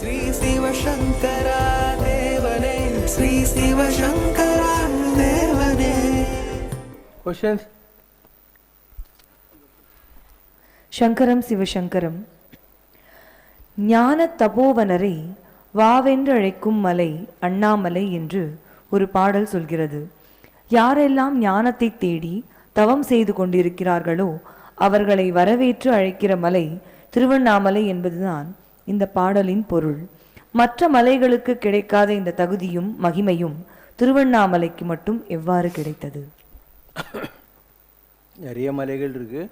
ஸ்ரீ சிவசங்கரா தேவனே ஸ்ரீ சிவசங்கரா தேவனே. கொஷின்ஸ் சங்கரம் சிவசங்கரம். ஞான தபோவனரை வாவென்று அழைக்கும் மலை அண்ணாமலை என்று ஒரு பாடல் சொல்கிறது. யாரெல்லாம் ஞானத்தை தேடி தவம் செய்து கொண்டிருக்கிறார்களோ அவர்களை வரவேற்று அழைக்கிற மலை திருவண்ணாமலை என்பதுதான். இந்த பாடலின் பொருள். மற்ற மலைகளுக்கு கிடைக்காத இந்த தகுதியும் மகிமையும் திருவண்ணாமலைக்கு மட்டும் எவ்வாறு கிடைத்தது? நிறைய மலைகள் இருக்குது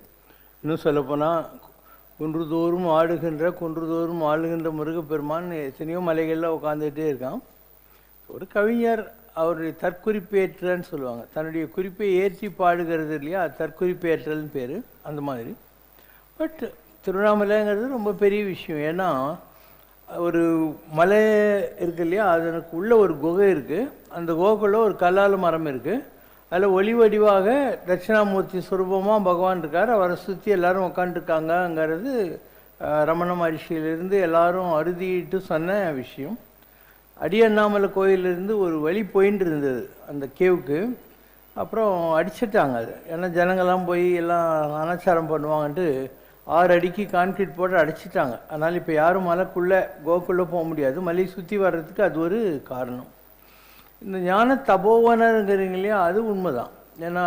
இன்னும் சொல்லப்போனால் குன்றுதோறும் ஆடுகின்ற குன்றுதோறும் ஆளுகின்ற முருகப்பெருமான் எத்தனையோ மலைகளில் உட்காந்துட்டே இருக்கான். ஒரு கவிஞர் அவருடைய தற்குறிப்பேற்றன்னு சொல்லுவாங்க. தன்னுடைய குறிப்பை ஏற்றி பாடுகிறது இல்லையா? அது தற்குறிப்பேற்றல்னு பேர் அந்த மாதிரி. பட் திருவண்ணாமலைங்கிறது ரொம்ப பெரிய விஷயம். ஏன்னா ஒரு மலை இருக்கு இல்லையா? அதனுக்கு உள்ளே ஒரு குகை இருக்குது அந்த குகைக்குள்ளே ஒரு கல்லால் மரம் இருக்குது அதில் ஒளி வடிவாக தட்சிணாமூர்த்தி சுரூபமாக பகவான் இருக்கார். அவரை சுற்றி எல்லாரும் உட்காந்துருக்காங்கங்கிறது ரமண மகர்ஷியிலிருந்து எல்லாரும் அறுதிட்டு சொன்ன விஷயம். அடியண்ணாமலை கோயிலிருந்து ஒரு வழி போயின்னு இருந்தது அந்த கேவுக்கு. அப்புறம் அடிச்சிட்டாங்க அது. ஏன்னா ஜனங்கள்லாம் போய் எல்லாம் அனாச்சாரம் பண்ணுவாங்கன்ட்டு ஆறு அடிக்கு கான்கிரீட் போட்டு அடைச்சிட்டாங்க. அதனால் இப்போ யாரும் மலைக்குள்ளே கோக்குள்ளே போக முடியாது. மலையை சுற்றி வர்றதுக்கு அது ஒரு காரணம். இந்த ஞான தபோவனருங்கிறீங்க இல்லையா அது உண்மைதான். ஏன்னா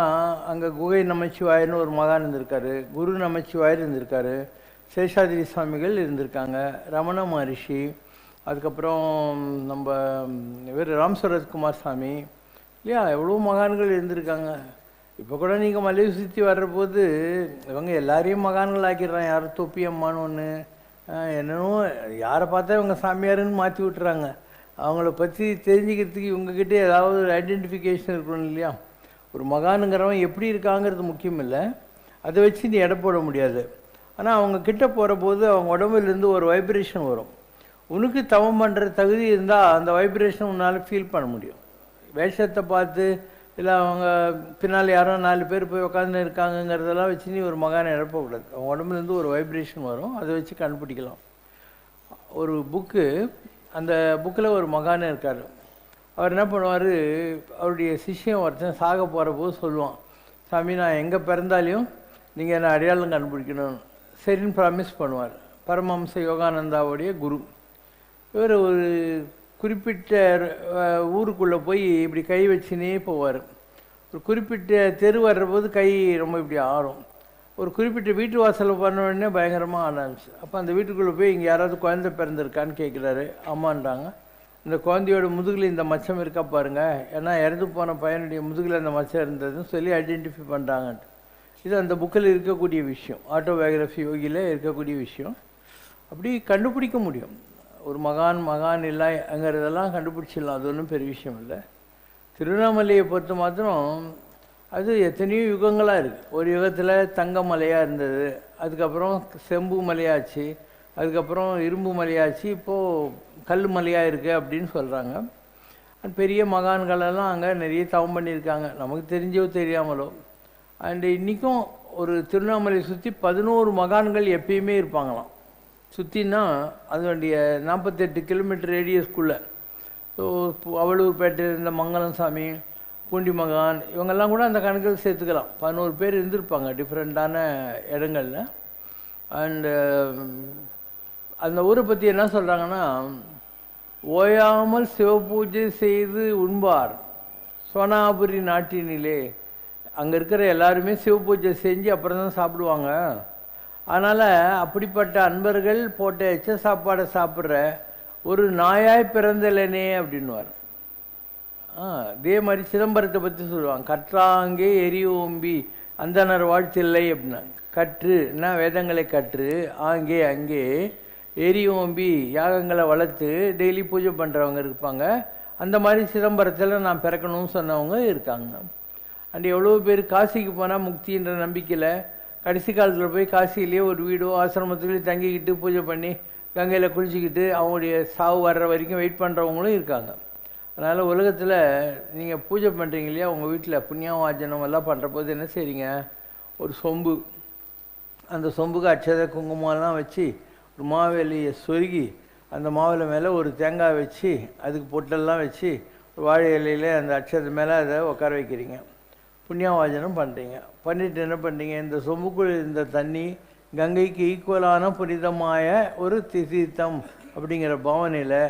அங்கே குகை நமச்சிவாயர்னு ஒரு மகான் இருந்திருக்காரு. குரு நமச்சிவாயர் இருந்திருக்காரு. சேஷாதிரி சுவாமிகள் இருந்திருக்காங்க. ரமண மகரிஷி. அதுக்கப்புறம் நம்ம இவர் ராம்சரத்குமார் சாமி இல்லையா? எவ்வளோ மகான்கள் இருந்திருக்காங்க. இப்போ கூட நீங்கள் மலையை சுற்றி வர்றபோது இவங்க எல்லாரையும் மகான்கள் ஆக்கிடுறாங்க யாரும் தொப்பி அம்மான்னு ஒன்று என்னென்னோ யாரை பார்த்தா இவங்க சாமியாருன்னு மாற்றி விட்டுறாங்க. அவங்கள பற்றி தெரிஞ்சுக்கிறதுக்கு இவங்கக்கிட்ட ஏதாவது ஒரு ஐடென்டிஃபிகேஷன் இருக்கணும் இல்லையா? ஒரு மகானுங்கிறவன் எப்படி இருக்காங்கிறது முக்கியம் இல்லை அதை வச்சு நீ எடை போட முடியாது. ஆனால் அவங்க கிட்ட போகிற போது அவங்க உடம்புலேருந்து ஒரு வைப்ரேஷன் வரும். உனக்கு தவம் பண்ணுற தகுதி இருந்தால் அந்த வைப்ரேஷன் உன்னால் ஃபீல் பண்ண முடியும். வேஷத்தை பார்த்து இல்லை அவங்க பின்னால் யாரோ நாலு பேர் போய் உட்காந்து இருக்காங்கங்கிறதெல்லாம் வச்சு நீ ஒரு மகானை இழப்பக்கூடாது அவங்க உடம்புலேருந்து ஒரு வைப்ரேஷன் வரும். அதை வச்சு கண்டுபிடிக்கலாம். ஒரு புக்கு அந்த புக்கில் ஒரு மகான் இருக்கார். அவர் என்ன பண்ணுவார்? அவருடைய சிஷ்யம் ஒருத்தன் சாக போகிற போது சொல்லுவான் சாமி நான் எங்கே பிறந்தாலையும் நீங்கள் என்னை அடையாளம் கண்டுபிடிக்கணும். சரின்னு ப்ராமிஸ் பண்ணுவார். பரமஹம்ச யோகானந்தாவுடைய குரு. இவர் ஒரு குறிப்பிட்ட ஊருக்குள்ளே போய் இப்படி கை வச்சுனே போவார். ஒரு குறிப்பிட்ட தெரு வர்றபோது கை ரொம்ப இப்படி ஆறும். ஒரு குறிப்பிட்ட வீட்டு வாசலில் பண்ண உடனே பயங்கரமாக ஆட அப்போ அந்த வீட்டுக்குள்ளே போய் இங்கே யாராவது குழந்தை பிறந்திருக்கான்னு கேட்குறாரு அம்மான்றாங்க. இந்த குழந்தையோட முதுகில் இந்த மச்சம் இருக்கா பாருங்கள் ஏன்னா இறந்து போன பையனுடைய முதுகில் அந்த மச்சம் இருந்ததுன்னு சொல்லி ஐடென்டிஃபை பண்ணுறாங்கன்ட்டு இது அந்த புக்கில் இருக்கக்கூடிய விஷயம். ஆட்டோபயோகிராஃபி யோகியில் இருக்கக்கூடிய விஷயம். அப்படி கண்டுபிடிக்க முடியும். ஒரு மகான் மகான் இல்லைங்கிறதெல்லாம் கண்டுபிடிச்சிடலாம். அது ஒன்றும் பெரிய விஷயம் இல்லை. திருவண்ணாமலையை பொறுத்த மாத்திரம் அது எத்தனையோ யுகங்களாக இருக்குது ஒரு யுகத்தில் தங்க மலையாக இருந்தது அதுக்கப்புறம் செம்பு மலையாச்சு அதுக்கப்புறம் இரும்பு மலையாச்சு இப்போது கல் மலையாக இருக்குது அப்படின்னு சொல்கிறாங்க பெரிய மகான்களெல்லாம் அங்கே நிறைய தவம் பண்ணியிருக்காங்க. நமக்கு தெரிஞ்சோ தெரியாமலோ. அண்டு இன்றைக்கும் ஒரு திருவண்ணாமலையை சுற்றி பதினோரு மகான்கள் எப்பயுமே இருப்பாங்களாம். சுற்றினா அதனுடைய நாற்பத்தெட்டு கிலோமீட்டர் ரேடியஸ்க்குள்ளே ஸோ அவலூர்பேட்டை இருந்த மங்களம் சாமி பூண்டி மகான் இவங்கெல்லாம் கூட அந்த கணக்கில் சேர்த்துக்கலாம். பதினோரு பேர் இருந்திருப்பாங்க டிஃப்ரெண்ட்டான இடங்களில். அண்டு அந்த ஊரை பற்றி என்ன சொல்கிறாங்கன்னா ஓயாமல் சிவபூஜை செய்து உண்பார். சோனாபுரி நாட்டினிலே அங்கே இருக்கிற எல்லாருமே சிவபூஜை செஞ்சு அப்புறம் தான் சாப்பிடுவாங்க. அதனால் அப்படிப்பட்ட அன்பர்கள் போட்ட எச்ச சாப்பாடை சாப்பிட்ற ஒரு நாயாய் பிறந்தலனே அப்படின்னுவார். ஆ அதே மாதிரி சிதம்பரத்தை பற்றி சொல்லுவாங்க. கற்றாங்கே எரி ஓம்பி அந்தனர் வாழ்த்தில்லை அப்படின்னா கற்று என்ன வேதங்களை கற்று ஆங்கே அங்கே எரி ஓம்பி யாகங்களை வளர்த்து டெய்லி பூஜை பண்ணுறவங்க இருப்பாங்க. அந்த மாதிரி சிதம்பரத்தில் நான் பிறக்கணும்னு சொன்னவங்க இருக்காங்க. அண்ட் எவ்வளோ பேர் காசிக்கு போனால் முக்தின்ற நம்பிக்கையில் கடைசி காலத்தில் போய் காசிலேயே ஒரு வீடோ ஆசிரமத்துலேயே தங்கிக்கிட்டு பூஜை பண்ணி கங்கையில் குளிச்சுக்கிட்டு அவங்களுடைய சாவு வர்ற வரைக்கும் வெயிட் பண்ணுறவங்களும் இருக்காங்க. அதனால் உலகத்தில் நீங்கள் பூஜை பண்ணுறீங்க இல்லையா உங்கள் வீட்டில் புண்ணியவாஜனம் எல்லாம் பண்ணுற போது என்ன செய்றீங்க? ஒரு சொம்பு. அந்த சொம்புக்கு அச்சத குங்குமம்லாம் வச்சு ஒரு மாவேலியை சொருகி அந்த மாவில் மேலே ஒரு தேங்காய் வச்சு அதுக்கு பொட்டெல்லாம் வச்சு வாழை இலையில அந்த அட்சத்து மேலே அதை உட்கார வைக்கிறீங்க. புண்ணியவாஜனம் பண்ணுறீங்க பண்ணிட்டு என்ன பண்ணுறீங்க இந்த சொம்புக்குள் இந்த தண்ணி கங்கைக்கு ஈக்குவலான புனிதமாய ஒரு தி- அப்படிங்கிற பாவனையில்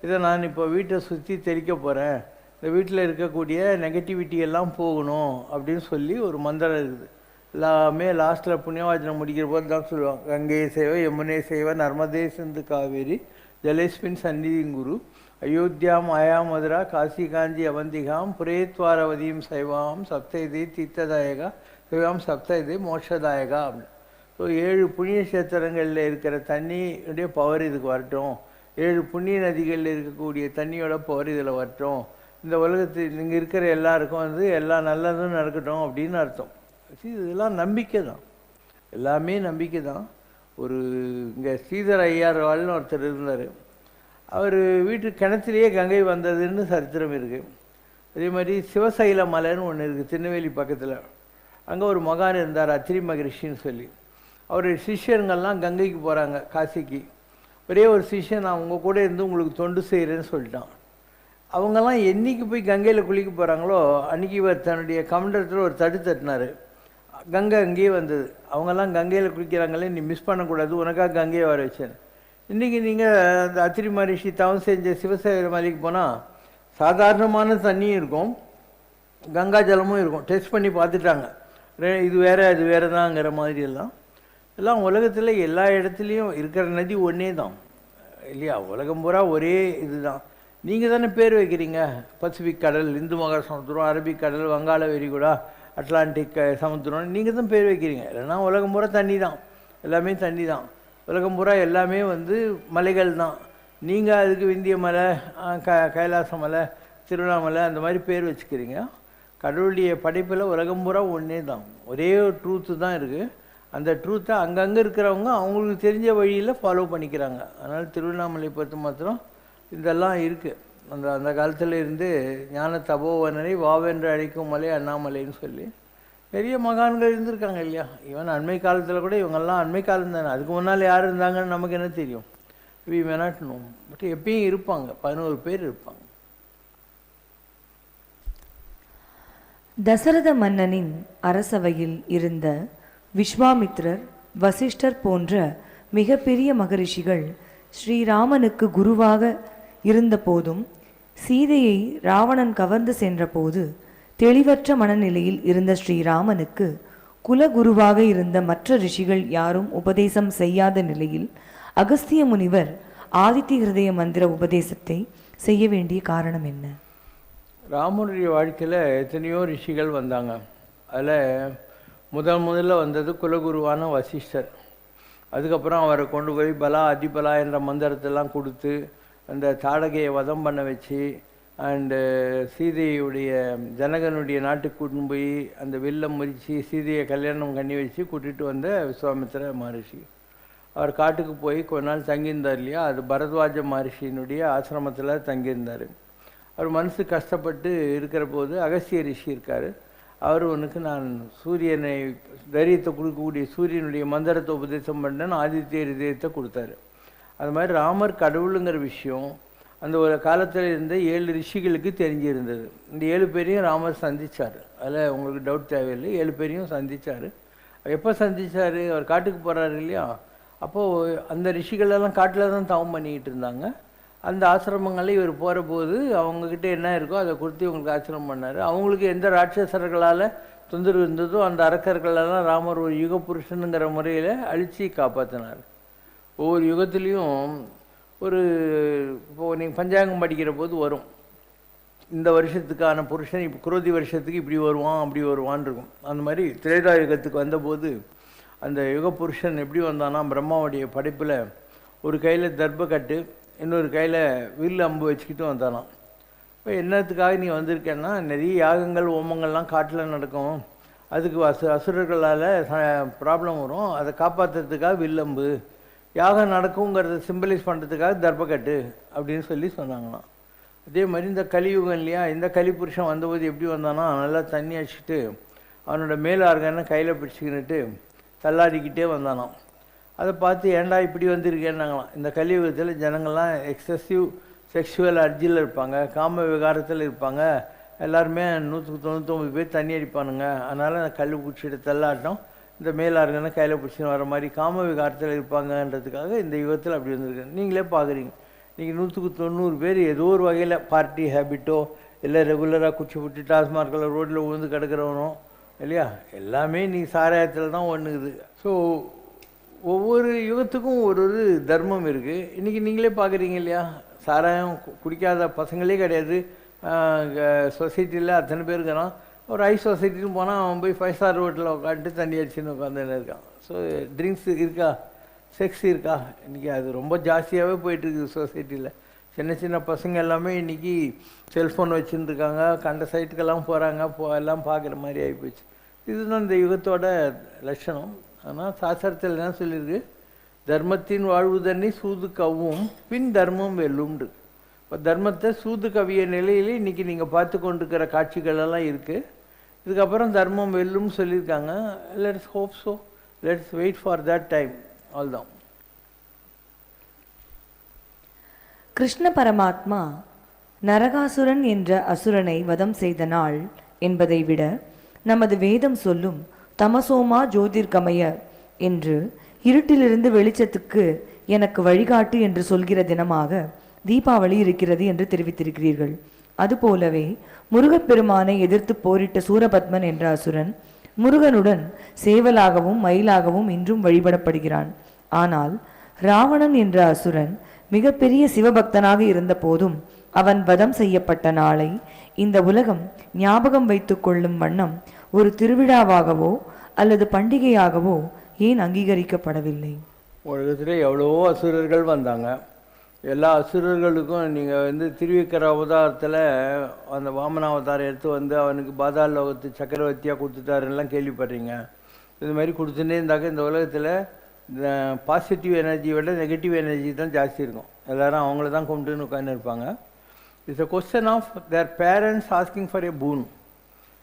இதை நான் இப்போ வீட்டை சுற்றி தெளிக்க போகிறேன் இந்த வீட்டில் இருக்கக்கூடிய நெகட்டிவிட்டி எல்லாம் போகணும் அப்படின்னு சொல்லி ஒரு மந்திரம் இருக்குது. எல்லாமே லாஸ்ட்டில் புண்ணியவாஜனம் முடிக்கிற போது தான் சொல்லுவாங்க. கங்கை சேவை யமுனை சேவை நர்மதே சிந்து காவேரி ஜலேஸ்மின் குரு. அயோத்தியாம் அயோத்தியா மதுரா காசி காஞ்சி அவந்திகாம் புரேத்வாரவதியும் சைவாம் சப்தைதி தீர்த்ததாயகா சைவாம் சப்தைதி மோட்சதாயகா. அப்படின்னு ஸோ ஏழு புண்ணிய சேத்திரங்களில் இருக்கிற தண்ணியுடைய பவர் இதுக்கு வரட்டும். ஏழு புண்ணிய நதிகளில் இருக்கக்கூடிய தண்ணியோட பவர் இதில் வரட்டும். இந்த உலகத்தில் இங்கே இருக்கிற எல்லாருக்கும் வந்து எல்லா நல்லதும் நடக்கட்டும் அப்படின்னு அர்த்தம். இதெல்லாம் நம்பிக்கை தான். எல்லாமே நம்பிக்கை தான். ஒரு இங்கே ஸ்ரீதர் ஐயார்வாள்னு ஒருத்தர் இருந்தார். அவர் வீட்டு கிணத்துலேயே கங்கை வந்ததுன்னு சரித்திரம் இருக்குது அதே மாதிரி சிவசைல மலைன்னு ஒன்று இருக்குது திருநெல்வேலி பக்கத்தில். அங்கே ஒரு மகான் இருந்தார் அத்திரி மகரிஷின்னு சொல்லி. அவர் சிஷ்யருங்கெல்லாம் கங்கைக்கு போகிறாங்க காசிக்கு. ஒரே ஒரு சிஷ்யன் நான் உங்கள் கூட இருந்து உங்களுக்கு தொண்டு செய்கிறேன்னு சொல்லிட்டான். அவங்கெல்லாம் என்னைக்கு போய் கங்கையில் குளிக்க போகிறாங்களோ அன்றைக்கி இவர் தன்னுடைய கமண்டத்தில் ஒரு தடு தட்டினார். கங்கை அங்கேயே வந்தது. அவங்கெல்லாம் கங்கையில் குளிக்கிறாங்களே நீ மிஸ் பண்ணக்கூடாது உனக்காக கங்கையை வர வச்சேன் இன்றைக்கி நீங்கள் அந்த அத்திரி மகரிஷி தவம் செஞ்ச சிவசேகர மலைக்கு போனால் சாதாரணமான தண்ணியும் இருக்கும் கங்கா ஜலமும் இருக்கும். டெஸ்ட் பண்ணி பார்த்துட்டாங்க. இது வேறு அது வேறு தாங்கிற மாதிரி எல்லாம். எல்லாம் உலகத்தில் எல்லா இடத்துலையும் இருக்கிற நதி ஒன்றே தான். இல்லையா? உலகம் பூரா ஒரே இதுதான். நீங்கள் தானே பேர் வைக்கிறீங்க? பசிபிக் கடல் இந்து மகா சமுத்திரம் அரபிக் கடல் வங்காள விரிகுடா அட்லாண்டிக் சமுத்திரம் நீங்கள் தான் பேர் வைக்கிறீங்க. இல்லைன்னா உலகம் பூரா தண்ணி தான் எல்லாமே தண்ணி தான் உலகம் பூரா எல்லாமே வந்து மலைகள் தான். நீங்கள் அதுக்கு விந்திய மலை க கைலாச மலை திருவண்ணாமலை அந்த மாதிரி பேர் வச்சுக்கிறீங்க. கடவுளுடைய படைப்பில் உலகம் பூரா ஒன்றே தான். ஒரே ஒரு ட்ரூத்து தான் இருக்குது அந்த ட்ரூத்தை அங்கங்கே இருக்கிறவங்க அவங்களுக்கு தெரிஞ்ச வழியில் ஃபாலோ பண்ணிக்கிறாங்க. அதனால் திருவண்ணாமலை பொறுத்த மாத்திரம் இதெல்லாம் இருக்குது அந்த அந்த காலத்தில் இருந்து ஞான தபோவனரை வாவென்று அழைக்கும் மலை அண்ணாமலைன்னு சொல்லி பெரிய மகான்கள் இருந்திருக்காங்க இல்லையா? ஈவன் அண்மை காலத்தில் கூட இவங்கெல்லாம் அண்மை காலம் தானே. அதுக்கு முன்னால் யார் இருந்தாங்கன்னு நமக்கு என்ன தெரியும்? வி மெனாட்டணும் பட் எப்பயும் இருப்பாங்க. பதினோரு பேர் இருப்பாங்க. தசரத மன்னனின் அரசவையில் இருந்த விஸ்வாமித்ரர் வசிஷ்டர் போன்ற மிகப்பெரிய மகரிஷிகள் ஸ்ரீராமனுக்கு குருவாக இருந்தபோதும் சீதையை ராவணன் கவர்ந்து சென்றபோது தெளிவற்ற மனநிலையில் இருந்த ஸ்ரீராமனுக்கு குலகுருவாக இருந்த மற்ற ரிஷிகள் யாரும் உபதேசம் செய்யாத நிலையில் அகஸ்திய முனிவர் ஆதித்ய ஹிருதய மந்திர உபதேசத்தை செய்ய வேண்டிய காரணம் என்ன? ராமனுடைய வாழ்க்கையில் எத்தனையோ ரிஷிகள் வந்தாங்க. அதில் முதல் முதல்ல வந்தது குலகுருவான வசிஷ்டர். அதுக்கப்புறம் அவரை கொண்டு போய் பலா அதிபலா என்ற மந்திரத்தெல்லாம் கொடுத்து அந்த தாடகையை வதம் பண்ண வச்சு அண்டு uh, சீதையுடைய ஜனகனுடைய நாட்டுக்கு கூட்டின்னு போய் அந்த வில்லம் முறித்து சீதையை கல்யாணம் பண்ணி வச்சு கூட்டிகிட்டு வந்த விஸ்வாமித்திர மகரிஷி. அவர் காட்டுக்கு போய் கொஞ்ச நாள் தங்கியிருந்தார் இல்லையா? அது பரத்வாஜ மகரிஷியினுடைய ஆசிரமத்தில் தங்கியிருந்தார். அவர் மனசு கஷ்டப்பட்டு இருக்கிற போது அகஸ்திய ரிஷி இருக்கார். அவர் உனக்கு நான் சூரியனை தைரியத்தை கொடுக்கக்கூடிய சூரியனுடைய மந்திரத்தை உபதேசம் பண்ணேன்னு ஆதித்ய ஹிருதயத்தை கொடுத்தாரு. அது மாதிரி ராமர் கடவுளுங்கிற விஷயம் அந்த ஒரு காலத்தில் இருந்த ஏழு ரிஷிகளுக்கு தெரிஞ்சிருந்தது. இந்த ஏழு பேரையும் ராமர் சந்திச்சார். அதில் உங்களுக்கு டவுட் தேவையில்லை. ஏழு பேரையும் சந்திச்சார். எப்போ சந்திச்சார்? அவர் காட்டுக்கு போகிறாரு இல்லையா? அப்போது அந்த ரிஷிகளெல்லாம் காட்டில் தான் தவம் பண்ணிக்கிட்டு இருந்தாங்க. அந்த ஆசிரமங்களில் இவர் போகிற போது அவங்கக்கிட்ட என்ன இருக்கோ அதை கொடுத்து இவங்களுக்கு ஆச்சிரமம் பண்ணார். அவங்களுக்கு எந்த ராட்சசர்களால் தொந்தரவு இருந்ததோ அந்த அரக்கர்களெல்லாம் ராமர் ஒரு யுக புருஷனுங்கிற முறையில் அழித்து காப்பாற்றினார் ஒவ்வொரு யுகத்துலேயும் ஒரு இப்போது நீங்கள் பஞ்சாங்கம் படிக்கிற போது வரும். இந்த வருஷத்துக்கான புருஷன் இப்போ குரோதி வருஷத்துக்கு இப்படி வருவான் அப்படி வருவான் இருக்கும். அந்த மாதிரி திரேதா யுகத்துக்கு வந்தபோது அந்த யுக புருஷன் எப்படி வந்தானா பிரம்மாவுடைய படைப்பில் ஒரு கையில் தர்பக்கட்டு இன்னொரு கையில் வில் அம்பு வச்சுக்கிட்டு வந்தானாம். இப்போ என்னத்துக்காக நீ வந்திருக்கேன்னா நிறைய யாகங்கள் ஓமங்கள்லாம் காட்டில் நடக்கும். அதுக்கு அசு அசுரர்களால் ப்ராப்ளம் வரும். அதை காப்பாற்றுறதுக்காக வில்லம்பு யாகம் நடக்குங்கிறத சிம்பிளைஸ் பண்ணுறதுக்காக தர்பக்கட்டு அப்படின்னு சொல்லி சொன்னாங்களாம். அதே மாதிரி இந்த கலியுகம் இல்லையா இந்த கலி புருஷன் வந்தபோது எப்படி வந்தானா நல்லா தண்ணி அடிச்சுட்டு அவனோட மேல் கையில் பிடிச்சிக்கிட்டு தள்ளாடிக்கிட்டே வந்தானாம். அதை பார்த்து ஏன்டா இப்படி வந்திருக்கேன்னாங்களாம். இந்த கலியுகத்தில் ஜனங்கள்லாம் எக்ஸசிவ் செக்ஷுவல் அர்ஜியில் இருப்பாங்க காம விகாரத்தில் இருப்பாங்க. எல்லாருமே நூற்றுக்கு தொண்ணூற்றொம்பது பேர் தண்ணி அடிப்பானுங்க. அதனால் அந்த கல் பிடிச்சிட்டு தள்ளாட்டம். இந்த மேலாருங்கன்னா கையில் பிடிச்சின்னு வர மாதிரி காம விகாரத்தில் இருப்பாங்கன்றதுக்காக இந்த யுகத்தில் அப்படி வந்திருக்கு நீங்களே பார்க்குறீங்க நீங்கள் நூற்றுக்கு தொண்ணூறு பேர் ஏதோ ஒரு வகையில் பார்ட்டி ஹேபிட்டோ இல்லை ரெகுலராக குச்சி புட்டு டாஸ்மார்க்கில் ரோட்டில் விழுந்து கிடக்கிறவனோ இல்லையா? எல்லாமே நீ சாராயத்தில் தான் ஒன்றுக்குது ஸோ ஒவ்வொரு யுகத்துக்கும் ஒரு ஒரு தர்மம் இருக்குது இன்றைக்கி நீங்களே பார்க்குறீங்க இல்லையா? சாராயம் கு- குடிக்காத பசங்களே கிடையாது. சொசைட்டியில் அத்தனை பேர் இருக்கிறான். ஒரு ஐஸ் சொசைட்டின்னு போனால் அவன் போய் ஃபைவ் ஸ்டார் ஹோட்டலில் உட்காந்துட்டு தண்ணி அடிச்சுன்னு உட்காந்துன்னு இருக்கான். ஸோ ட்ரிங்க்ஸ் இருக்கா? செக்ஸ் இருக்கா? இன்றைக்கி அது ரொம்ப ஜாஸ்தியாகவே போயிட்டுருக்கு சொசைட்டியில் சின்ன சின்ன பசங்க எல்லாமே இன்றைக்கி செல்ஃபோன் வச்சுன்னு இருக்காங்க. கண்ட சைட்டுக்கெல்லாம் போகிறாங்க போ எல்லாம் பார்க்குற மாதிரி ஆகிப்போச்சு இதுதான் இந்த யுகத்தோட லட்சணம். ஆனால் சாஸ்திரத்தில் என்ன சொல்லியிருக்கு தர்மத்தின் வாழ்வு தண்ணி சூது கவ்வும் பின் தர்மம் வெல்லும்ன்று இப்போ தர்மத்தை சூது கவிய நிலையிலே இன்றைக்கி நீங்கள் பார்த்து கொண்டிருக்கிற காட்சிகளெல்லாம் இருக்குது இதுக்கப்புறம் தர்மம் வெல்லும்னு சொல்லியிருக்காங்க. Let's hope so let's wait for that time all தான் கிருஷ்ண பரமாத்மா நரகாசுரன் என்ற அசுரனை வதம் செய்த நாள் என்பதை விட நமது வேதம் சொல்லும் தமசோமா ஜோதிர்கமய என்று இருட்டிலிருந்து வெளிச்சத்துக்கு எனக்கு வழிகாட்டு என்று சொல்கிற தினமாக தீபாவளி இருக்கிறது என்று தெரிவித்திருக்கிறீர்கள். அதுபோலவே முருகப்பெருமானை எதிர்த்து போரிட்ட சூரபத்மன் என்ற அசுரன் முருகனுடன் சேவலாகவும் மயிலாகவும் இன்றும் வழிபடப்படுகிறான். ஆனால் ராவணன் என்ற அசுரன் மிகப்பெரிய சிவபக்தனாக இருந்த போதும் அவன் வதம் செய்யப்பட்ட நாளை இந்த உலகம் ஞாபகம் வைத்துக் கொள்ளும் வண்ணம் ஒரு திருவிழாவாகவோ அல்லது பண்டிகையாகவோ ஏன் அங்கீகரிக்கப்படவில்லை? உலகத்திலே எவ்வளவோ அசுரர்கள் வந்தாங்க. எல்லா அசுரர்களுக்கும் நீங்கள் வந்து திருவிக்கிற அவதாரத்தில் அந்த வாமனாவதாரம் எடுத்து வந்து அவனுக்கு பாதாள லோகத்து சக்கரவர்த்தியாக கொடுத்துட்டாருலாம் கேள்விப்படுறீங்க. இது மாதிரி கொடுத்துட்டே இருந்தாக்க இந்த உலகத்தில் இந்த பாசிட்டிவ் எனர்ஜி விட நெகட்டிவ் எனர்ஜி தான் ஜாஸ்தி இருக்கும். எல்லாரும் அவங்கள தான் கொண்டு உட்காந்து இருப்பாங்க. It's a question of their parents asking for a boon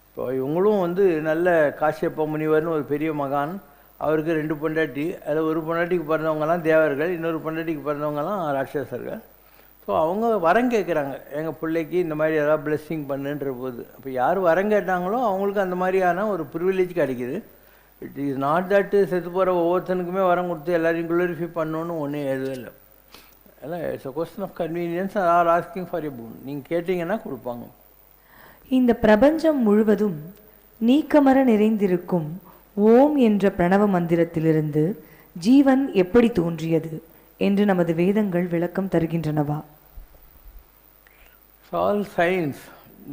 இப்போ இவங்களும் வந்து நல்ல காசியப்ப முனிவர்னு ஒரு பெரிய மகான். அவருக்கு ரெண்டு பொண்டாட்டி. அதில் ஒரு பொண்டாட்டிக்கு பிறந்தவங்கலாம் தேவர்கள் இன்னொரு பொண்டாட்டிக்கு பிறந்தவங்கலாம் ராட்சசர்கள். ஸோ அவங்க வரம் கேட்குறாங்க எங்கள் பிள்ளைக்கு இந்த மாதிரி ஏதாவது பிளெஸ்ஸிங் பண்ணுன்ற போது. அப்போ யார் வரம் கேட்டாங்களோ அவங்களுக்கு அந்த மாதிரியான ஒரு ப்ரிவிலேஜ் கிடைக்குது. இட் இஸ் நாட் தட் செத்து போகிற ஒவ்வொருத்தனுக்குமே வரம் கொடுத்து எல்லாரையும் குளோரிஃபை பண்ணணும்னு ஒன்றும் எதுவும் இல்லை. இல்லை it's a question of convenience are asking for a boon நீங்கள் கேட்டிங்கன்னா கொடுப்பாங்க. இந்த பிரபஞ்சம் முழுவதும் நீக்கமர நிறைந்திருக்கும் ஓம் என்ற பிரணவ மந்திரத்திலிருந்து ஜீவன் எப்படி தோன்றியது என்று நமது வேதங்கள் விளக்கம் தருகின்றனவா? All science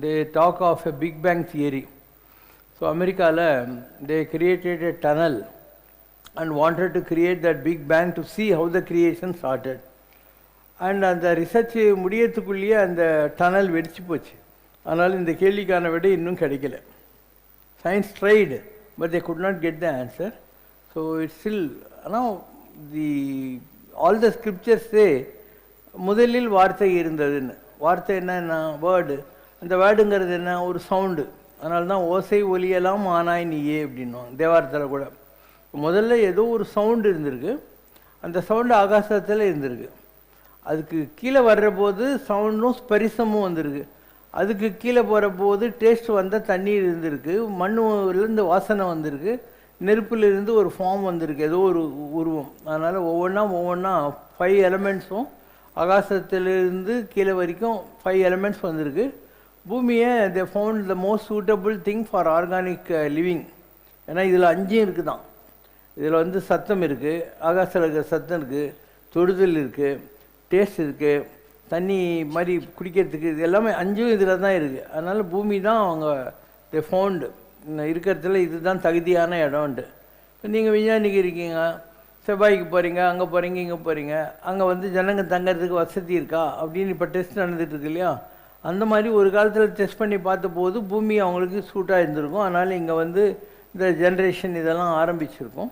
they talk of a big bang theory so அமெரிக்காவில் they created a tunnel and wanted to create that big bang to see how the creation started and அந்த ரிசர்ச் முடியறதுக்குள்ளேயே அந்த டனல் வெடிச்சு போச்சு. அதனால் இந்த கேள்விக்கான விட இன்னும் கிடைக்கல. Science tried but they could not get the answer so it's still ஆனால் தி ஆல் த ஸ்கிரிப்சர்ஸே முதலில் வார்த்தை இருந்ததுன்னு. வார்த்தை என்னன்னா வேர்டு அந்த வேர்டுங்கிறது என்ன? ஒரு சவுண்டு அதனால தான் ஓசை ஒலியெல்லாம் ஆனாய் நீயே அப்படின்னுவாங்க தேவாரத்தில் கூட. முதல்ல ஏதோ ஒரு சவுண்டு இருந்திருக்கு. அந்த சவுண்டு ஆகாசத்தில் இருந்திருக்கு. அதுக்கு கீழே வர்ற போது சவுண்டும் ஸ்பரிசமும் வந்திருக்கு. அதுக்கு கீழே போகிற போது டேஸ்ட் வந்தால் தண்ணீர் இருந்திருக்கு. மண்ணுலேருந்து வாசனை வந்திருக்கு. நெருப்பிலிருந்து ஒரு ஃபார்ம் வந்திருக்கு. ஏதோ ஒரு உருவம். அதனால் ஒவ்வொன்றா ஒவ்வொன்றா ஃபைவ் எலமெண்ட்ஸும் ஆகாசத்திலிருந்து கீழே வரைக்கும் ஃபைவ் எலமெண்ட்ஸ் வந்திருக்கு. பூமியை they found the most suitable thing for organic living ஏன்னா இதில் அஞ்சும் இருக்குது தான் இதில் வந்து சத்தம் இருக்குது ஆகாசத்தில் இருக்கிற சத்தம் இருக்குது தொடுதல் இருக்குது டேஸ்ட் இருக்குது தண்ணி மாதிரி குடிக்கிறதுக்கு இது எல்லாமே அஞ்சும் இதில் தான் இருக்குது அதனால் பூமி தான் அவங்க தே ஃபோண்டு இருக்கிறதுல இதுதான் தகுதியான இடம்ன்ட்டு. இப்போ நீங்கள் விஞ்ஞானிக்கு இருக்கீங்க செவ்வாய்க்கு போகிறீங்க அங்கே போகிறீங்க இங்கே போகிறீங்க அங்கே வந்து ஜனங்க தங்கிறதுக்கு வசதி இருக்கா? அப்படின்னு இப்போ டெஸ்ட் நடந்துகிட்டு இருக்கு இல்லையா? அந்த மாதிரி ஒரு காலத்தில் டெஸ்ட் பண்ணி பார்த்த போது பூமி அவங்களுக்கு சூட்டாக இருந்திருக்கும். அதனால் இங்கே வந்து இந்த ஜென்ரேஷன் இதெல்லாம் ஆரம்பிச்சிருக்கும்.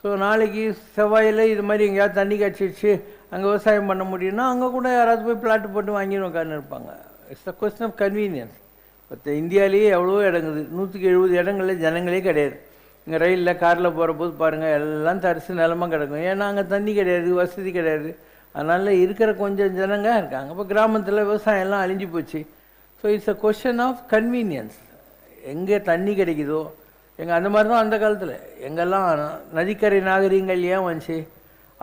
ஸோ நாளைக்கு செவ்வாயில் இது மாதிரி எங்கேயாவது தண்ணி கிடச்சிடுச்சு அங்கே விவசாயம் பண்ண முடியும்னா அங்கே கூட யாராவது போய் பிளாட்டு போட்டு வாங்கின்னு உட்காந்து இருப்பாங்க. It's a question of convenience இப்போ இந்தியாவிலேயே எவ்வளோ இடங்குது நூற்றுக்கு எழுபது இடங்களில் ஜனங்களே கிடையாது. இங்கே ரயிலில் காரில் போகிற போது பாருங்கள் எல்லாம் தரிசு நிலமாக கிடக்கும். ஏன்னா அங்கே தண்ணி கிடையாது வசதி கிடையாது. அதனால் இருக்கிற கொஞ்சம் ஜனங்க இருக்காங்க. இப்போ கிராமத்தில் விவசாயம்லாம் அழிஞ்சு போச்சு. So it's a question of convenience எங்கே தண்ணி கிடைக்குதோ எங்கள் அந்த மாதிரி தான் அந்த காலத்தில். எங்கெல்லாம் நதிக்கரை நாகரிகங்கள் ஏன் வந்துச்சு?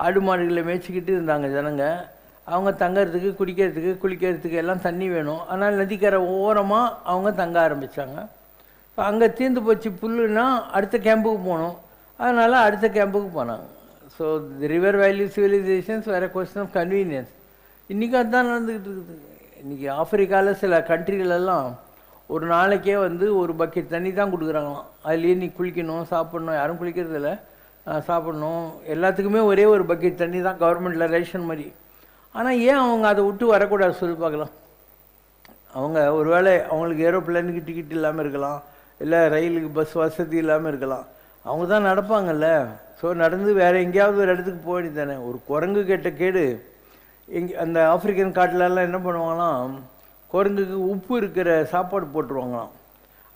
ஆடு மாடுகளை மேய்ச்சிக்கிட்டு இருந்தாங்க ஜனங்க. அவங்க தங்கறதுக்கு குடிக்கிறதுக்கு குளிக்கிறதுக்கு எல்லாம் தண்ணி வேணும். அதனால் நதிக்கரை ஓரமாக அவங்க தங்க ஆரம்பித்தாங்க இப்போ அங்கே தீர்ந்து போச்சு புல்லுன்னா அடுத்த கேம்புக்கு போகணும். அதனால் அடுத்த கேம்புக்கு போனாங்க. So the river valley civilisations வேறு கொஸ்டின் ஆஃப் கன்வீனியன்ஸ் இன்றைக்கி அதுதான் நடந்துக்கிட்டு இருக்குது. இன்றைக்கி ஆஃப்ரிக்காவில் சில கண்ட்ரிகளெல்லாம் ஒரு நாளைக்கே வந்து ஒரு பக்கெட் தண்ணி தான் கொடுக்குறாங்களாம். அதுலேயே நீ குளிக்கணும் சாப்பிட்ணும் யாரும் குளிக்கிறதில்ல. சாப்பிடணும். எல்லாத்துக்குமே ஒரே ஒரு பக்கெட் தண்ணி தான் கவர்மெண்ட்டில் ரேஷன் மாதிரி. ஆனால் ஏன் அவங்க அதை விட்டு வரக்கூடாது சொல்லி பார்க்கலாம். அவங்க ஒருவேளை அவங்களுக்கு ஏரோப்ளேனுக்கு டிக்கெட் இல்லாமல் இருக்கலாம் இல்லை ரயிலுக்கு பஸ் வசதி இல்லாமல் இருக்கலாம். அவங்க தான் நடப்பாங்கல்ல. ஸோ நடந்து வேறு எங்கேயாவது ஒரு இடத்துக்கு போக வேண்டியதானே ஒரு குரங்கு கேட்ட கேடு. எங்கே அந்த ஆப்பிரிக்கன் காட்டிலலாம் என்ன பண்ணுவாங்களாம்? குரங்குக்கு உப்பு இருக்கிற சாப்பாடு போட்டுருவாங்களாம்.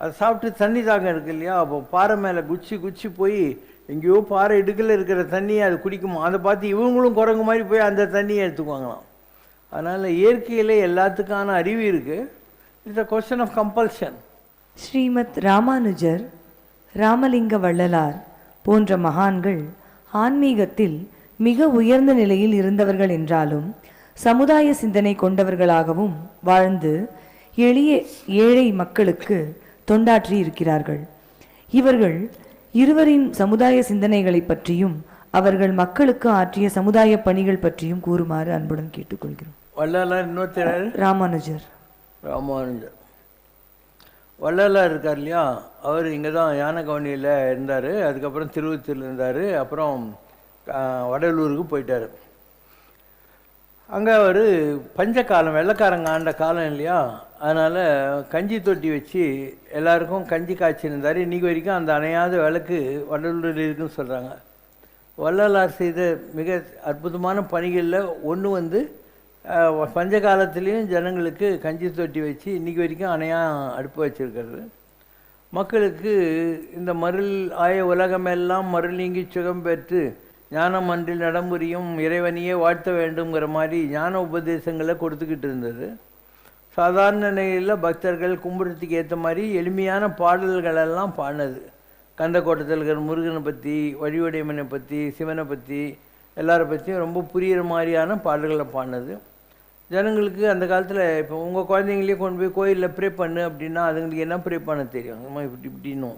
அதை சாப்பிட்டு தண்ணி தாங்க இருக்கு இல்லையா? அப்போ பாறை மேலே குச்சி குச்சி போய் எங்கேயோ பாறை இடுக்கில் இருக்கிற தண்ணியை அது குடிக்குமா? அதை பார்த்து இவங்களும் குரங்கு மாதிரி போய் அந்த தண்ணியை எடுத்துக்குவாங்களாம். அதனால் இயற்கையில் எல்லாத்துக்கான அறிவு இருக்குது it's a question of compulsion Srimad Ramanujar Ramalinga Vallalar போன்ற மகான்கள் ஆன்மீகத்தில் மிக உயர்ந்த நிலையில் இருந்தவர்கள் என்றாலும் சமுதாய சிந்தனை கொண்டவர்களாகவும் வாழ்ந்து எளிய ஏழை மக்களுக்கு தொண்டாற்றி இருக்கிறார்கள் இவர்கள் இருவரின் சமுதாய சிந்தனைகளை பற்றியும் அவர்கள் மக்களுக்கு ஆற்றிய சமுதாய பணிகள் பற்றியும் கூறுமாறு அன்புடன் கேட்டுக்கொள்கிறோம். வள்ளலார் இன்னொருத்தர் ராமானுஜர். ராமானுஜர். வள்ளலார் இருக்கார் இல்லையா? அவர் இங்கே தான் யானகவனியில் இருந்தார் அதுக்கப்புறம் திருவத்தூரில் இருந்தார் அப்புறம் வடலூருக்கு போயிட்டார். அங்கே அவர் பஞ்சகாலம் வெள்ளைக்காரங்க ஆண்ட காலம் இல்லையா? அதனால் கஞ்சி தொட்டி வச்சு எல்லாருக்கும் கஞ்சி காய்ச்சிருந்தார். இன்றைக்கி வரைக்கும் அந்த அணையாத விளக்கு வடலூரில் இருக்குன்னு சொல்கிறாங்க வள்ளலார் செய்த மிக அற்புதமான பணிகளில் ஒன்று வந்து பஞ்ச காலத்துலேயும் ஜனங்களுக்கு கஞ்சி தொட்டி வச்சு இன்றைக்கி வரைக்கும் அணையாக அடுப்பு வச்சுருக்கிறது. மக்களுக்கு இந்த மருள் ஆய உலகமெல்லாம் மருள் நீங்கி சுகம் பெற்று ஞானம் அன்றில் நடமுறியும் இறைவனையே வாழ்த்த வேண்டுங்கிற மாதிரி ஞான உபதேசங்களை கொடுத்துக்கிட்டு இருந்தது. சாதாரண நிலையில் பக்தர்கள் கும்பிட்றதுக்கு ஏற்ற மாதிரி எளிமையான பாடல்களெல்லாம் பாடினது. கந்தக்கோட்டத்தில் இருக்கிற முருகனை பற்றி வழிவடைமனை பற்றி சிவனை பற்றி எல்லாரை பற்றியும் ரொம்ப புரியிற மாதிரியான பாடல்களை பாடினது. ஜனங்களுக்கு அந்த காலத்தில் இப்போ உங்கள் குழந்தைங்களே கொண்டு போய் கோயிலில் ப்ரே பண்ணு அப்படின்னா அதுங்களுக்கு என்ன ப்ரே பண்ண தெரியும்? நம்ம இப்படி இப்படின்னும்.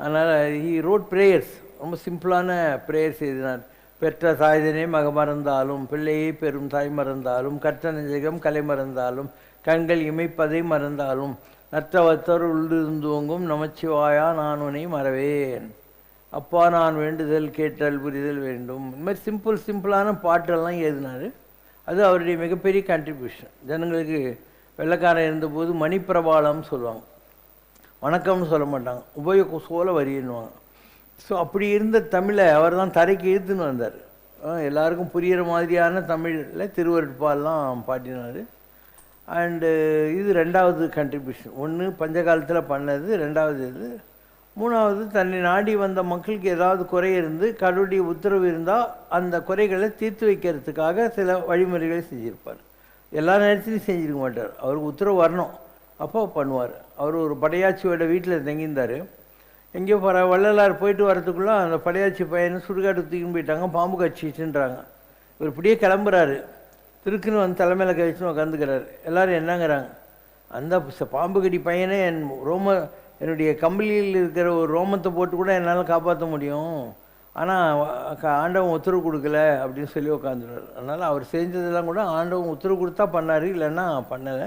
அதனால் ஹி ரோட் ப்ரேயர்ஸ் ரொம்ப சிம்பிளான ப்ரேயர்ஸ் எழுதினார். பெற்ற தாய்தனே மக மறந்தாலும் பிள்ளையை பெறும் தாய் மறந்தாலும் கற்ற நெஞ்சகம் கலை மறந்தாலும் கண்கள் இமைப்பதை மறந்தாலும் நற்றவத்தர் உள்ளிருந்தோங்கும் நமச்சிவாயா நான் உனை மறவேன். அப்பா நான் வேண்டுதல் கேட்டல் புரிதல் வேண்டும். இந்த மாதிரி சிம்பிள் சிம்பிளான பாட்டெல்லாம் எழுதினார். அது அவருடைய மிகப்பெரிய கான்ட்ரிபியூஷன் ஜனங்களுக்கு வெள்ளைக்காரன் இருந்தபோது மணிப்பிரபாளம் சொல்லுவாங்க. வணக்கம்னு சொல்ல மாட்டாங்க. உபயோக சோல வரின்னுவாங்க ஸோ அப்படி இருந்த தமிழை அவர் தான் தரைக்கு இழுத்துன்னு வந்தார். எல்லாருக்கும் புரிகிற மாதிரியான தமிழில் திருவருட்பாலெலாம் பாட்டினார் அண்டு uh, இது ரெண்டாவது கண்ட்ரிபியூஷன் ஒன்று பஞ்சகாலத்தில் பண்ணது ரெண்டாவது இது. மூணாவது தன்னை நாடி வந்த மக்களுக்கு ஏதாவது குறை இருந்து கடவுளுடைய உத்தரவு இருந்தால் அந்த குறைகளை தீர்த்து வைக்கிறதுக்காக சில வழிமுறைகளை செஞ்சுருப்பார். எல்லா நேரத்துலையும் செஞ்சிருக்க மாட்டார். அவருக்கு உத்தரவு வரணும். அப்போ பண்ணுவார். அவர் ஒரு படையாச்சியோட வீட்டில் தங்கியிருந்தார். எங்கேயோ போகிற வள்ளலார் போயிட்டு வரத்துக்குள்ளே அந்த படையாச்சி பையனை சுடுகாட்டு தூக்கின்னு போயிட்டாங்க. பாம்பு கட்சிட்டுன்றாங்க இவர் இப்படியே கிளம்புறாரு. திருக்குன்னு வந்து தலைமையில் கழிச்சுன்னு உட்காந்துக்கிறார் எல்லாரும் என்னங்கிறாங்க? அந்த பாம்பு கடி பையனை என் ரோம என்னுடைய கம்பளியில் இருக்கிற ஒரு ரோமத்தை போட்டு கூட என்னால் காப்பாற்ற முடியும். ஆனால் ஆண்டவன் உத்தரவு கொடுக்கல அப்படின்னு சொல்லி உட்காந்துருவார் அதனால் அவர் செஞ்சதெல்லாம் கூட ஆண்டவன் உத்தரவு கொடுத்தா பண்ணார் இல்லைன்னா பண்ணலை.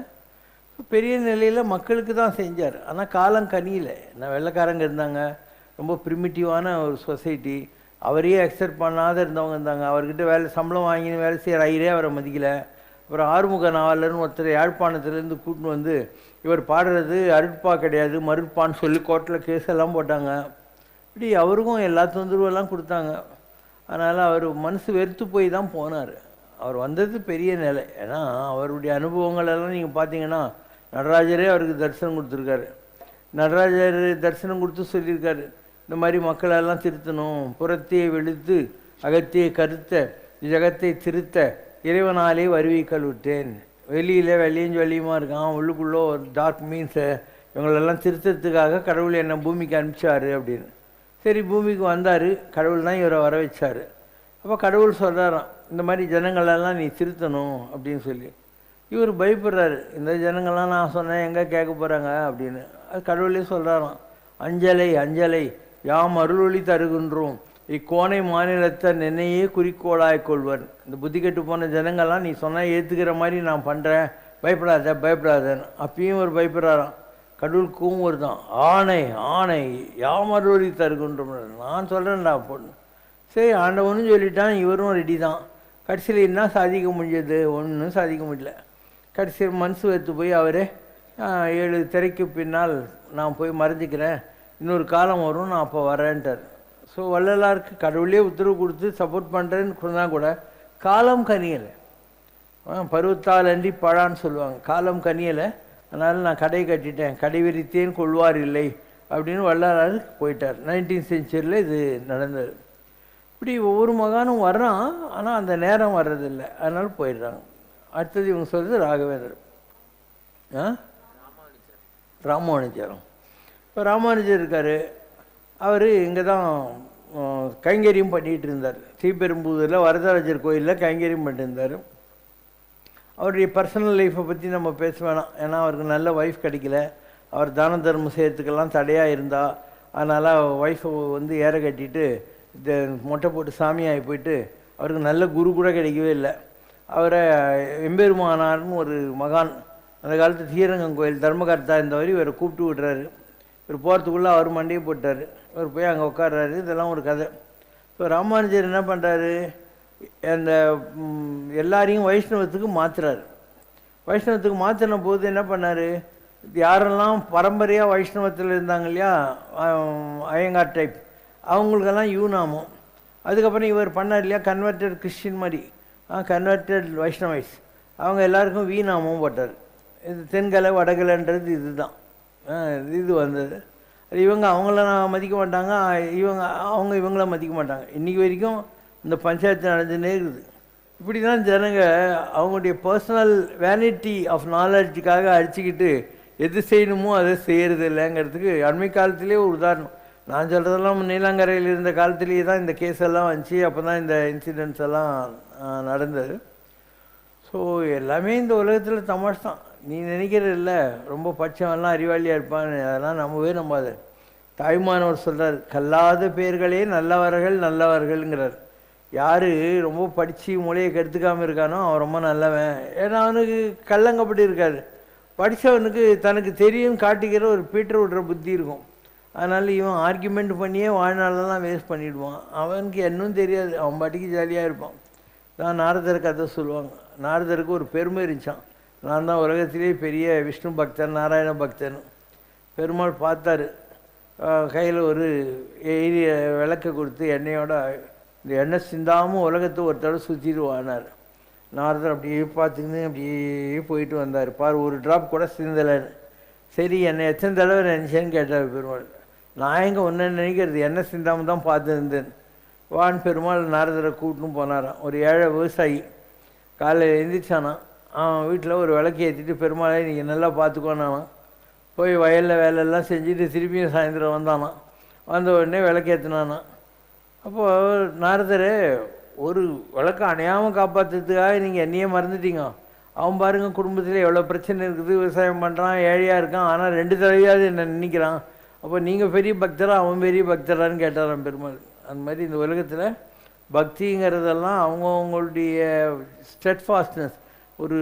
பெரிய நிலையில் மக்களுக்கு தான் செஞ்சார். ஆனால் காலம் கனியில. நான் வெள்ளைக்காரங்க இருந்தாங்க. ரொம்ப ப்ரிமிட்டிவான ஒரு சொசைட்டி அவரையே அக்செப்ட் பண்ணாத இருந்தவங்க இருந்தாங்க. அவர்கிட்ட வேலை சம்பளம் வாங்கின்னு வேலை செய்கிற ஐயரே அவரை மதிக்கல. அப்புறம் ஆறுமுக நாவலர்னு ஒருத்தர் யாழ்ப்பாணத்துலேருந்து கூட்டின்னு வந்து இவர் பாடுறது அருட்பா கிடையாது மருட்பான்னு சொல்லி கோர்ட்டில் கேஸ் எல்லாம் போட்டாங்க. இப்படி அவருக்கும் எல்லா தொந்தரவெல்லாம் கொடுத்தாங்க. அதனால் அவர் மனசு வெறுத்து போய் தான் போனார். அவர் வந்தது பெரிய நிலை. ஏன்னா அவருடைய அனுபவங்கள் எல்லாம் நீங்கள் பார்த்தீங்கன்னா நடராஜரே அவருக்கு தரிசனம் கொடுத்துருக்காரு. நடராஜர் தரிசனம் கொடுத்து சொல்லியிருக்காரு. இந்த மாதிரி மக்களெல்லாம் திருத்தணும். புறத்தையே வெளுத்து அகத்தையே கருத்த ஜகத்தை திருத்த இறைவனாலே வருவிக்கல் விட்டேன். வெளியில் வெளியும் வெளியுமா இருக்கான் உள்ளுக்குள்ளே ஒரு டார்க் மீன்ஸை இவங்களெல்லாம் திருத்தத்துக்காக கடவுள் என்னை பூமிக்கு அனுப்பிச்சார் அப்படின்னு. சரி பூமிக்கு வந்தார் கடவுள் தான் இவரை வர வச்சார். அப்போ கடவுள் சொல்கிறாராம் இந்த மாதிரி ஜனங்களெல்லாம் நீ திருத்தணும் அப்படின்னு சொல்லி. இவர் பயப்படுறாரு இந்த ஜனங்கள்லாம் நான் சொன்னேன் எங்கே கேட்க போகிறாங்க அப்படின்னு. அது கடவுளே சொல்கிறாராம் அஞ்சலை அஞ்சலை யாம் அருளொளி தருகின்றோம். இக்கோணை மாநிலத்தை நின்னையே குறிக்கோளாய் கொள்வர். இந்த புத்தி கெட்டு போன ஜனங்கள்லாம் நீ சொன்னால் ஏற்றுக்கிற மாதிரி நான் பண்ணுறேன் பயப்படாத பயப்படாதன்னு. அப்பயும் ஒரு பயப்படுறாராம். கடவுளுக்கும் ஒரு தான். ஆணை ஆணை யாம் அருளொளி தருகின்றோம். நான் சொல்கிறேன்டா பொண்ணு. சரி ஆண்டவனும் சொல்லிட்டான் இவரும் ரெடி தான். கடைசியில் என்ன சாதிக்க முடிஞ்சது? ஒன்றும் சாதிக்க முடியல. கடைசியில் மனசு வைத்து போய் அவரே ஏழு திரைக்கு பின்னால் நான் போய் மறைஞ்சிக்கிறேன். இன்னொரு காலம் வரும் நான் அப்போ வரேன்ட்டார். ஸோ வள்ளலாருக்கு கடவுளே உத்தரவு கொடுத்து சப்போர்ட் பண்ணுறேன்னு சொன்னால் கூட காலம் கனியலை. பருவத்தால் அன்றி பழான்னு சொல்லுவாங்க. காலம் கனியலை. அதனால் நான் கடை கட்டிட்டேன். கடை விரித்தேன் கொள்வார் இல்லை அப்படின்னு வள்ளலாருக்கு போயிட்டார். நைன்டீன் செஞ்சுரியில் இது நடந்தது. இப்படி ஒவ்வொரு மகானும் வர்றான் ஆனால் அந்த நேரம் வர்றதில்லை. அதனால போயிடுறாங்க. அடுத்தது இவங்க சொல்கிறது ராகவேந்தர் ஆ? ராமானுஜரம் இப்போ ராமானுஜர் இருக்கார். அவர் இங்கே தான் கைங்கரியம் பண்ணிகிட்டு இருந்தார். ஸ்ரீபெரும்புதூரில் வரதராஜர் கோயிலில் கைங்கரியம் பண்ணிட்டு இருந்தார் அவருடைய பர்சனல் லைஃப்பை பற்றி நம்ம பேச வேணாம். ஏன்னா அவருக்கு நல்ல ஒய்ஃப் கிடைக்கல. அவர் தான தர்மம் செய்கிறதுக்கெல்லாம் தடையாக இருந்தா அதனால் ஒய்ஃபை வந்து ஏற கட்டிட்டு இந்த மொட்டை போட்டு சாமியாகி போயிட்டு அவருக்கு நல்ல குரு கூட கிடைக்கவே இல்லை. அவரை எம்பெருமானார்னு ஒரு மகான் அந்த காலத்து ஸ்ரீரங்கம் கோயில் தர்மகர்த்தா இருந்தவர் இவரை கூப்பிட்டு விடுறாரு. இவர் போகிறதுக்குள்ளே அவர் மண்டியை போட்டார். அவர் போய் அங்கே உட்காடுறாரு இதெல்லாம் ஒரு கதை. இப்போ ராமானுஜர் என்ன பண்ணுறாரு அந்த எல்லாரையும் வைஷ்ணவத்துக்கு மாத்துறாரு. வைஷ்ணவத்துக்கு மாற்றின போது என்ன பண்ணார்? யாரெல்லாம் பரம்பரையாக வைஷ்ணவத்தில் இருந்தாங்க இல்லையா? அயங்கார் ஐயங்கார் டைப் அவங்களுக்கெல்லாம் யூனாமும் அதுக்கப்புறம் இவர் பண்ணார் இல்லையா? கன்வெர்டட் கிறிஸ்டின் மாதிரி. கன்வெர்டட் வைஷ்ணவைஸ் அவங்க எல்லாருக்கும் வீணாமும் போட்டார். இது தென்கலை வடகலைன்றது இதுதான். தான் இது வந்தது அது இவங்க அவங்கள நான் மதிக்க மாட்டாங்க இவங்க அவங்க இவங்கள மதிக்க மாட்டாங்க. இன்றைக்கி வரைக்கும் இந்த பஞ்சாயத்து நடந்துன்னே இருக்குது. இப்படி தான் ஜனங்க அவங்களுடைய பர்சனல் வேனிட்டி ஆஃப் நாலெட்ஜுக்காக அடிச்சுக்கிட்டு எது செய்யணுமோ அதை செய்கிறது இல்லைங்கிறதுக்கு அண்மை காலத்திலே ஒரு உதாரணம். நான் சொல்கிறதெல்லாம் நீலாங்கரையில் இருந்த காலத்திலேயே தான் இந்த கேஸ் எல்லாம் வந்துச்சு. அப்போ தான் இந்த இன்சிடென்ட்ஸ் எல்லாம் நடந்தது. ஸோ எல்லாமே இந்த உலகத்தில் தமாஷ் தான். நீ நினைக்கிறது இல்லை. ரொம்ப பட்சமெல்லாம் அறிவாளியாக இருப்பான்னு அதெல்லாம் நம்பவே நம்பாது. தாய்மானவர் சொல்கிறார் கல்லாத பேர்களே நல்லவர்கள் நல்லவர்கள்ங்கிறார். யார் ரொம்ப படித்து மொழியை கெடுத்துக்காமல் இருக்கானோ அவன் ரொம்ப நல்லவன். ஏன்னா அவனுக்கு கல்லங்கப்பட்டு இருக்காது. படித்தவனுக்கு தனக்கு தெரியும் காட்டிக்கிற ஒரு பீட்டர் விடுற புத்தி இருக்கும். அதனால் இவன் ஆர்கியூமெண்ட் பண்ணியே வாழ்நாளெல்லாம் வேஸ்ட் பண்ணிவிடுவான் அவனுக்கு இன்னும் தெரியாது. அவன் பாட்டிக்கு ஜாலியாக இருப்பான். நான் நாரதர் கதை சொல்லுவாங்க. நாரதருக்கு ஒரு பெருமை இருந்துச்சான் நான் தான் உலகத்திலே பெரிய விஷ்ணு பக்தன் நாராயண பக்தன். பெருமாள் பார்த்தாரு. கையில் ஒரு எரி விளக்கு கொடுத்து எண்ணெயோட இந்த எண்ணெய் சிந்தாமல் உலகத்தை ஒரு தடவை சுற்றிடுவானார் நாரதர் அப்படியே பார்த்துக்கின்னு அப்படியே போயிட்டு வந்தார். பார் ஒரு ட்ராப் கூட சிந்தலைன்னு. சரி என்னை எத்தனை தடவை நினச்சேன்னு கேட்டார் பெருமாள். நான் எங்கே ஒன்று நினைக்கிறது? என்ன சிந்தாமல் தான் பார்த்துருந்தேன். வான் பெருமாள் நாரதரை கூட்டின்னு போனாராம். ஒரு ஏழை விவசாயி. காலையில் எழுந்திரிச்சானான் வீட்டில் ஒரு விளக்கு ஏற்றிட்டு பெருமாளை நீங்கள் நல்லா பார்த்துக்கோனானான் போய் வயலில் வேலையெல்லாம் செஞ்சுட்டு திருப்பியும் சாயந்தரம் வந்தானான் வந்த உடனே விளக்கேற்றினானான் அப்போது நாரதர் ஒரு விளக்க அணையாமல் காப்பாற்றுறதுக்காக நீங்கள் என்னையே மறந்துட்டீங்க. அவன் பாருங்க குடும்பத்தில் எவ்வளோ பிரச்சனை இருக்குது விவசாயம் பண்ணுறான் ஏழையாக இருக்கான் ஆனால் ரெண்டு தடவையாவது என்ன நினைக்கிறான். அப்போ நீங்கள் பெரிய பக்தரா அவன் பெரிய பக்தரான்னு கேட்டாராம் பெருமாள். அந்த மாதிரி இந்த உலகத்தில் பக்திங்கிறதெல்லாம் அவங்கவுங்களுடைய ஸ்டெட்ஃபாஸ்ட்னஸ் ஒரு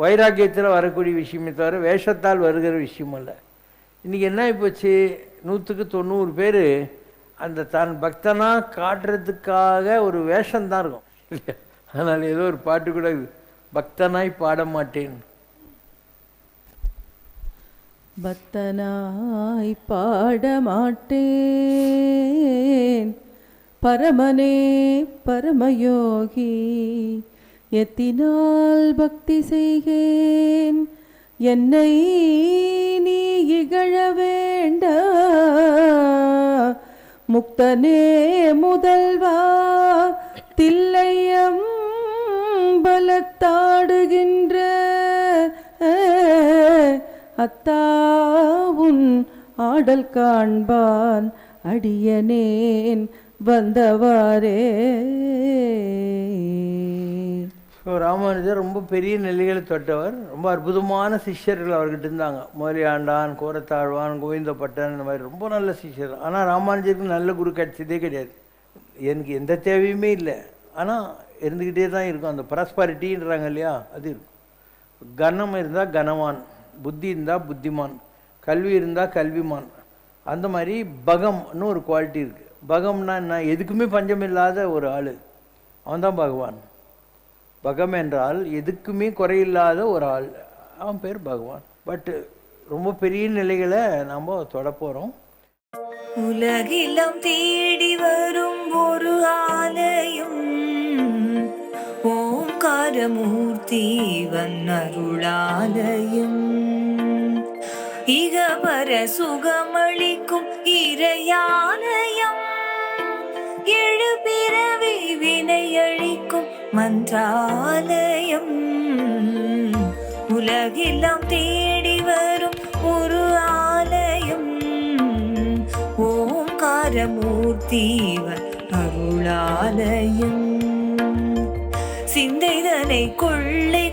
வைராக்கியத்தில் வரக்கூடிய விஷயமே தவிர வேஷத்தால் வருகிற விஷயம் அல்ல இன்றைக்கி என்ன ஆகிப்போச்சு நூற்றுக்கு தொண்ணூறு பேர் அந்த தான் பக்தனாக காட்டுறதுக்காக ஒரு வேஷம்தான் இருக்கும். இல்லையா? அதனால் ஏதோ ஒரு பாட்டு கூட பக்தனாய் பாட மாட்டேன் பக்தனாய் பாட மாட்டேன் பரமனே பரமயோகி எத்தினால் பக்தி செய்கேன். என்னை நீ இகழ வேண்ட. முக்தனே முதல்வா தில்லையம் பலத்தாடுகின்ற. அத்தாவுன் ஆடல் காண்பான் அடியனேன் வந்தவாரே ஸோ ராமானுஜர் ரொம்ப பெரிய நிலைகளை தொட்டவர். ரொம்ப அற்புதமான சிஷ்யர்கள் அவர்கிட்ட இருந்தாங்க. மோரியாண்டான் கோரத்தாழ்வான் கோவிந்தப்பட்டன் இந்த மாதிரி ரொம்ப நல்ல சிஷ்யர். ஆனால் ராமானுஜருக்கு நல்ல குரு கிடைச்சதே கிடையாது. எனக்கு எந்த தேவையுமே இல்லை. ஆனால் இருந்துக்கிட்டே தான் இருக்கும். அந்த பரஸ்பரிட்டின்றாங்க இல்லையா அது இருக்கும். கனம் இருந்தால் கனவான் புத்தி இருந்தால் புத்திமான் கல்வி இருந்தால் கல்விமான். அந்த மாதிரி பகம்னு ஒரு குவாலிட்டி இருக்குது பகம்னா என்ன? எதுக்குமே பஞ்சம் இல்லாத ஒரு ஆள். அவன்தான் பகவான். பகம் என்றால் எதுக்குமே குறையில்லாத ஒரு ஆள். அவன் பேர் பகவான். பட்டு ரொம்ப பெரிய நிலைகளை நாம் தொடப்போகிறோம் உலகிலம் தேடி வரும் ஒரு ஆலயம். ஓங்காரமூர்த்தி வன்னருளாலயம் இகபர சுகமளிக்கும் இறையாலயம். எழுபிறவி வினையழிக்கும் மன்றாலயம். உலகெல்லாம் தேடி வரும் ஒரு ஆலயம். ஓங்காரமூர்த்திவர் அருளாலயம். சிந்தைதனை கொள்ளை